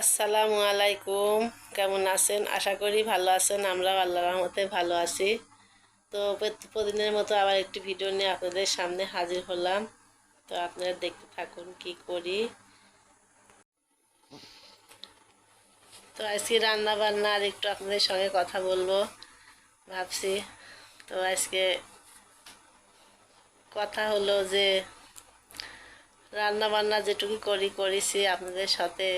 আসসালামু আলাইকুম। কেমন আছেন? আশা করি ভালো আছেন। আমরাও আল্লাহর রহমতে ভালো আছি। তো প্রতিদিনের মতো আবার একটি ভিডিও নিয়ে আপনাদের সামনে হাজির হলাম। তো আপনারা দেখতে থাকুন কি করি। তো আজকে রান্না বান্না আর একটু আপনাদের সঙ্গে কথা বলব। ভাবছি, তো আজকে কথা হলো যে রান্না বান্না যেটুকু করি, করেছি আপনাদের সাথে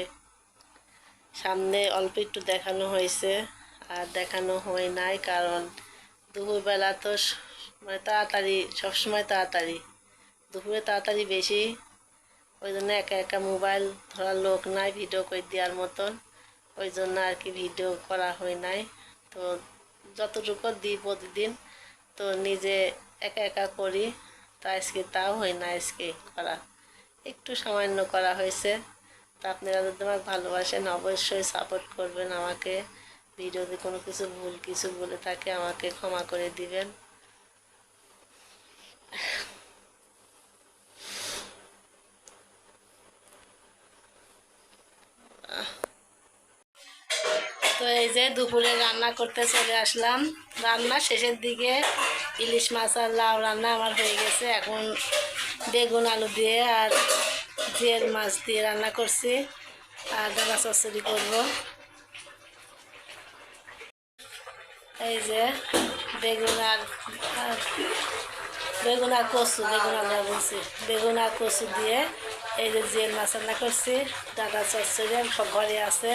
সামনে অল্প একটু দেখানো হয়েছে, আর দেখানো হয় নাই কারণ দুপুরবেলা তো মানে তাড়াতাড়ি, সবসময় তাড়াতাড়ি। দুপুরে তাড়াতাড়ি বেশি, ওই জন্য একা একা মোবাইল ধরার লোক নাই, ভিডিও করে দেওয়ার মতন। ওই জন্য আর কি ভিডিও করা হয় নাই। তো যতটুকু দিই প্রতিদিন, তো নিজে একা একা করি, তা আজকে তাও হয় না আজকে করা। একটু সামান্য করা হয়েছে। আপনারা যদি আমাকে ভালোবাসেন, অবশ্যই সাপোর্ট করবেন আমাকে। ভিডিওতে কোনো কিছু ভুল, কিছু বলে থাকে, আমাকে ক্ষমা করে দিবেন। তো এই যে দুপুরে রান্না করতে চলে আসলাম। রান্না শেষের দিকে ইলিশ মাছ আর লাউ রান্না আমার হয়ে গেছে। এখন বেগুন আলু দিয়ে আর জিয়ের মাছ দিয়ে রান্না করছি, আর ডালা চচ্চড়ি করব। এই যে, বেগুন আর বেগুন আর কচু, বেগুন আলু বলছি। বেগুন আর কচু দিয়ে এই যে জিয়ের মাছ রান্না করছি ডাটা চচ্চড়ি সব ঘরে আছে।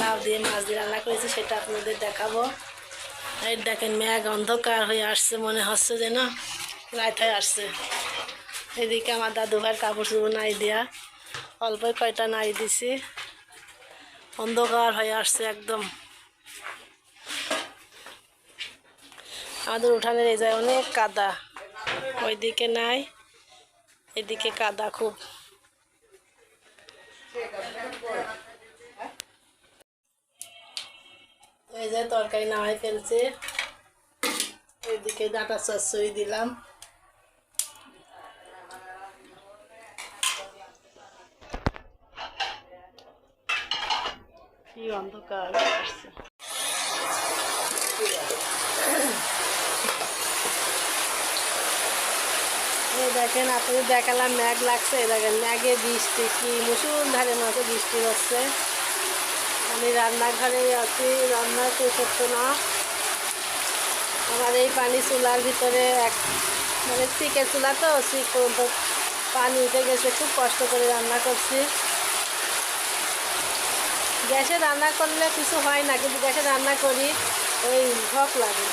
লাউ দিয়ে মাছ দিয়ে রান্না করেছি, সেটা আপনাদের দেখাবো। এই দেখেন মেঘ অন্ধকার হয়ে আসছে, মনে হচ্ছে যেন রাত হয়ে আসছে। এদিকে আমার দাদু ভাইয়ের কাপড় চোপড় নাই দেওয়া অল্প কয়টা নাই দিছি। অন্ধকার হয়ে আসছে একদম। আমাদের উঠানের এই যায় অনেক কাদা। ওইদিকে নাই, এদিকে কাদা খুব। এই যে তরকারি নামাই ফেলছে। ওইদিকে ডাটা চচ্চড়ি দিলাম। কি অন্ধকার আসছে দেখেন, আপনাদের দেখালাম ম্যাগ লাগছে। দেখেন, ম্যাগে বৃষ্টি, কি মুসুলধারে মতো বৃষ্টি হচ্ছে। আমি রান্নাঘরে আছি, রান্না কেউ করতো না। আমার এই পানি চুলার ভিতরে এক মানে চিকের চুলা তো চিক পানি উঠে গেছে, খুব কষ্ট করে রান্না করছি। গ্যাসে রান্না করলে কিছু হয় না, কিন্তু গ্যাসে রান্না করি, ওই ভক লাগে।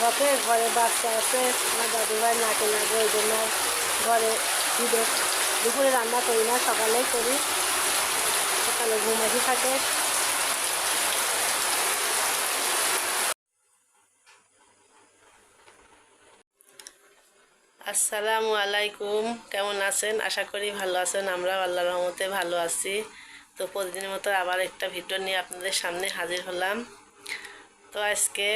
ঘকে ঘরে বাচ্চা আছে, আমার দাদু ভাই নাকে লাগে, ওই জন্য ঘরে দুপুরে রান্না করি না, সকালেই করি। সকালে ঘুমাতে থাকে। আসসালামু আলাইকুম। কেমন আছেন? আশা করি ভালো আছেন। আমরা আল্লাহ রহমতে ভালো আছি। তো প্রতিদিনের মতো আবার একটা ভিডিও নিয়ে আপনাদের সামনে হাজির হলাম। তো আজকে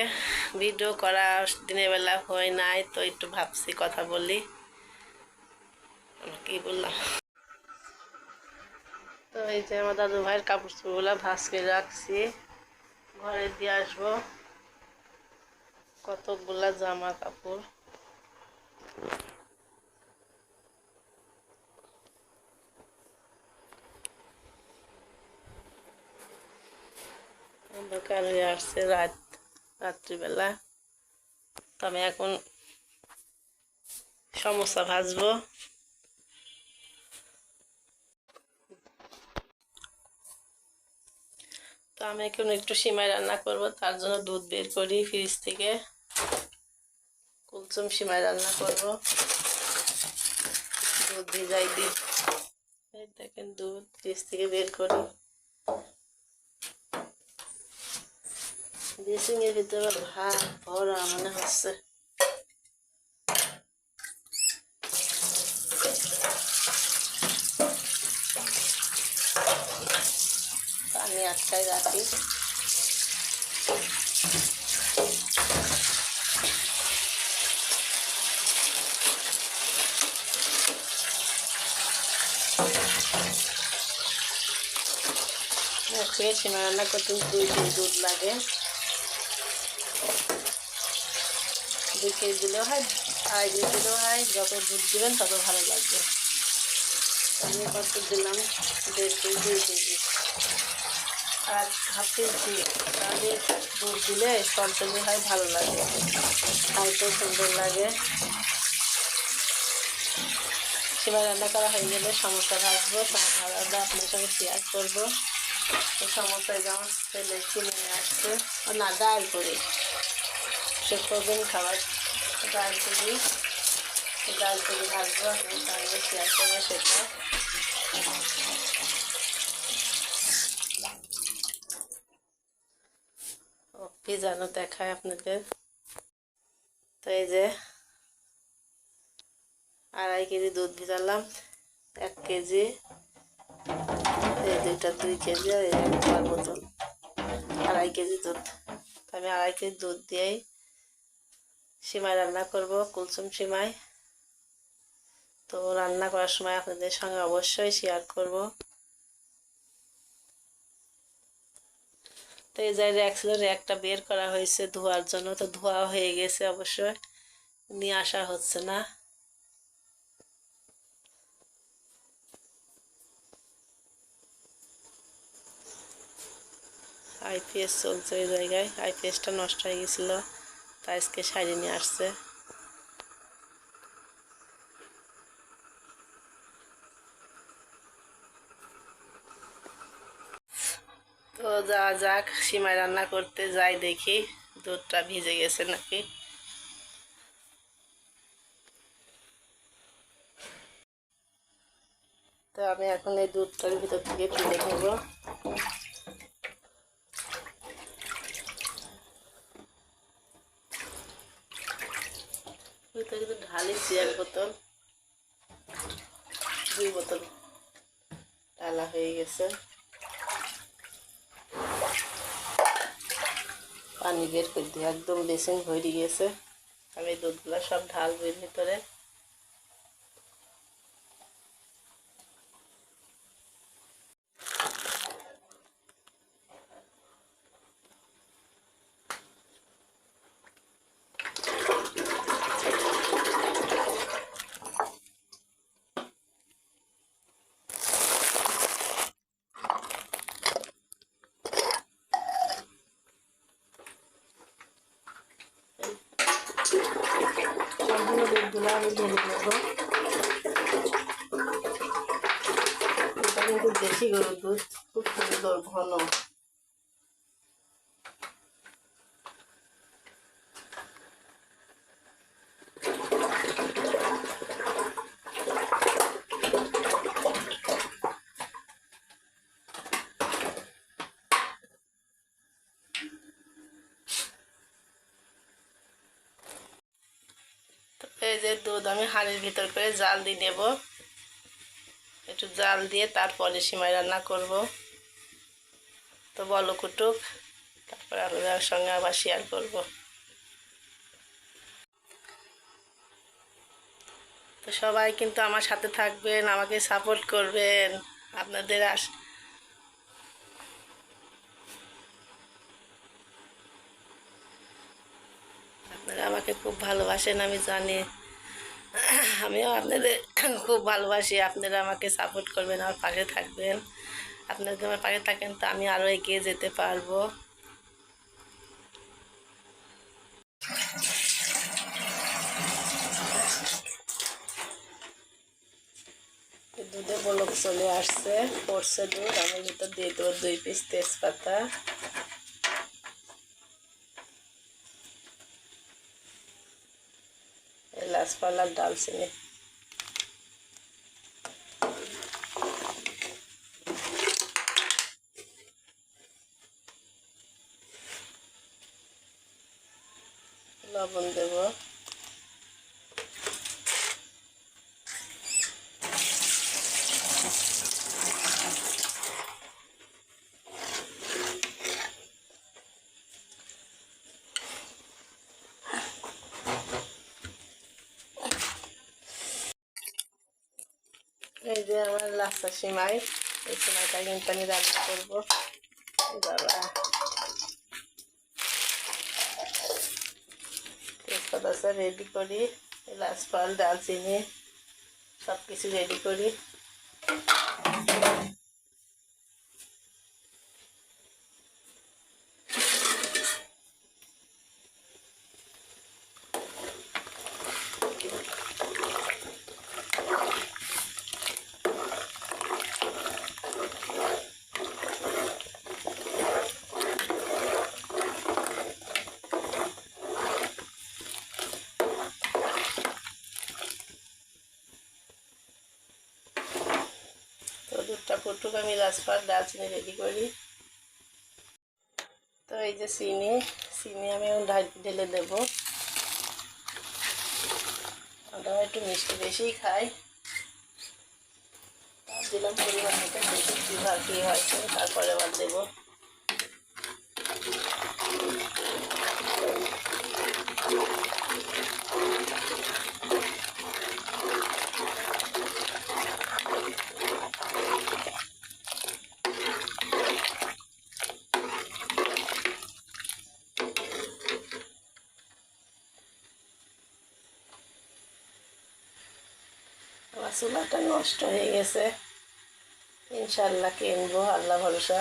ভিডিও করা দিনের বেলা হয় নাই, তো একটু ভাবছি কথা বলি। কি বললাম? তো এই যে আমার দাদু ভাইয়ের কাপড় চোপড়গুলো ভাস করে রাখছি। ঘরে দিয়ে আসব। কতগুলা জামা কাপড়। আসছে রাত, রাত্রিবেলা। তো আমি এখন সমস্যা ভাজবো। তো আমি এখন একটু সিমাই রান্না করব, তার জন্য দুধ বের করি ফ্রিজ থেকে। কুলচুম সিমাই রান্না করব। দুধ ভিজাই এই দেখেন দুধ, ফ্রিজ থেকে বের করি। ড্রেসিং এর ভিতরে ভাত, ভরা মনে হচ্ছে। পানি আটকায় রাখি। আজকে সীমা রান্না করতে দুই কেজি দুধ লাগে। দুই কেজি দিলেও হয়, আড়াই কেজি দিলেও হয়, যত দুধ দিবেন তত ভালো লাগবে। আমি কত দিলাম? দেড় কেজি, দুই কেজি। আর হাফ কেজি তাহলে দুধ দিলে টলটলি হয়, ভালো লাগে। খাইতেও সুন্দর লাগে। সেবার রান্না করা হয়ে গেলে সমস্যা ভাজবো সমস্যা আপনার সঙ্গে শেয়ার করব। তো সমস্যায় যেমন ছেলে নিয়ে আসছে। ও না, ডাল করি। সে করবেন খাবার ডাল করি। ডাল করি ভাজবো আপনার সঙ্গে শেয়ার করব সেটা। ও, কি জানো দেখায় আপনাদের তো এই যে আড়াই কেজি দুধ ভিজালাম, এক কেজি। দুইটা দুই কেজি আর এই একবার বোতল আড়াই কেজি দুধ। আমি আড়াই কেজি দুধ দিয়েই সিমাই রান্না করব, কুলসুম সিমাই। তো রান্না করার সময় আপনাদের সঙ্গে অবশ্যই শেয়ার করব। তো এই জায়গায় র্যাক ছিল র্যাকটা বের করা হয়েছে ধোয়ার জন্য। তো ধোয়া হয়ে গেছে অবশ্যই। নিয়ে আসা হচ্ছে না। আইপিএস চলছে ওই জায়গায়। আইপিএসটা নষ্ট হয়ে গেছিল তাই আজকে সারিয়ে নিয়ে আসছে। তো যা যাক সীমায় রান্না করতে যাই দেখি, দুধটা ভিজে গেছে নাকি। তো আমি এখন এই দুধটার ভিতর থেকে তুলে নেব। ভিতরে কিন্তু ঢালিছি এক বোতল, দুই বোতল ঢালা হয়ে গেছে। পানি বের করে একদম বেসিন ভরে গেছে। আমি দুধগুলা সব ঢালবো ভিতরে দুধগুলো আমি ঢেলে নেব এটা কিন্তু দেশি গরুর দুধ খুব সুন্দর ঘন এই যে দুধ আমি হাঁড়ির ভিতর করে জাল দিয়ে নেব। একটু জাল দিয়ে তারপরে সিমাই রান্না করব। তো বলো কুটুক, তারপরে আপনাদের সঙ্গে আবার শেয়ার করব। তো সবাই কিন্তু আমার সাথে থাকবেন, আমাকে সাপোর্ট করবেন, আপনাদের আস আপনারা আমাকে খুব ভালোবাসেন, আমি জানি। আমিও আপনাদের খুব ভালোবাসি, আপনারা আমাকে সাপোর্ট করবেন, আমার পাশে থাকবেন। আপনারা যদি আমার পাশে থাকেন, তো আমি আরও এগিয়ে যেতে পারব। দুধে বলক চলে আসছে, পড়ছে দুধ, আমি ভিতর দিয়ে দেবো, দুই পিস তেজপাতা। এলাচ পালার ডালচিনি লবণ দেব এই যে আমার লাস্তা সিমাই। এই সিমাইটা কিন্তু আমি রান্না করব। বাবা। তেজপাতা রেডি করি। এলাচ, ফল ডালচিনি সব কিছু রেডি করি। আমি ফুটুক, আমি রাজপাট দালচিনি রেডি করি। তো এই যে চিনি চিনি আমি ঢেলে দেব। আমরা একটু মিষ্টি বেশিই খাই। দিলাম পরিমাণ বেশি কী হয় তারপরে আবার দেবো। আমার নষ্ট হয়ে গেছে। ইনশাল্লাহ কিনবো আল্লাহ ভরসা।